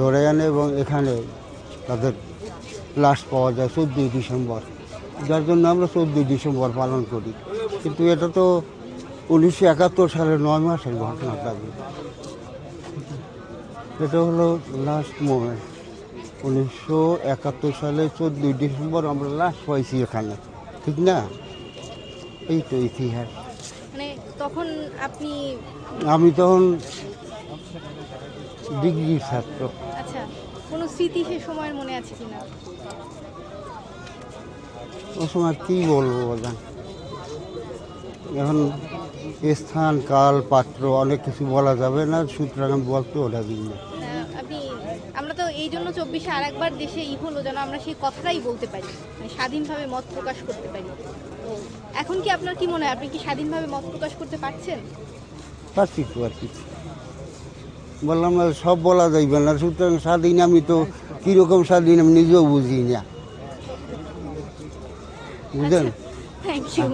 ধরে আনে এবং এখানে তাদের লাশ পাওয়া যায় চোদ্দোই ডিসেম্বর যার জন্য আমরা চোদ্দোই ডিসেম্বর পালন করি। কিন্তু এটা তো উনিশশো একাত্তর সালের নয় মাসের ঘটনা থাকবে এটা হলো লাস্ট মোমেন্ট উনিশশো একাত্তর সালে চোদ্দোই ডিসেম্বর আমরা লাশ পাইছি এখানে ঠিক না? এই তো ইতিহাস। মানে তখন আপনি আমি তখন ডিগ্রি ছাত্র। আচ্ছা কোনো স্মৃতি সে সময়ের মনে আছে কিনা? ও সময় কী বলব বলেন? এখন স্থান কাল পাত্র অনেক কিছু বলা যাবে না সুতরাং আমি বলতে ওটা দিই না। আপনি আমরা তো এই জন্য চব্বিশে আর একবার দেশে ই হলো যেন আমরা সেই কথাটাই বলতে পারি মানে স্বাধীনভাবে মত প্রকাশ করতে পারি। তো এখন কি আপনার কি মনে হয় আপনি কি স্বাধীনভাবে মত প্রকাশ করতে পারছেন? পারছি তো আর কি। বললাম সব বলা যাইবে না সুতরাং স্বাধীন আমি তো কীরকম স্বাধীন আমি নিজেও বুঝি না। বুঝলেন? Thank you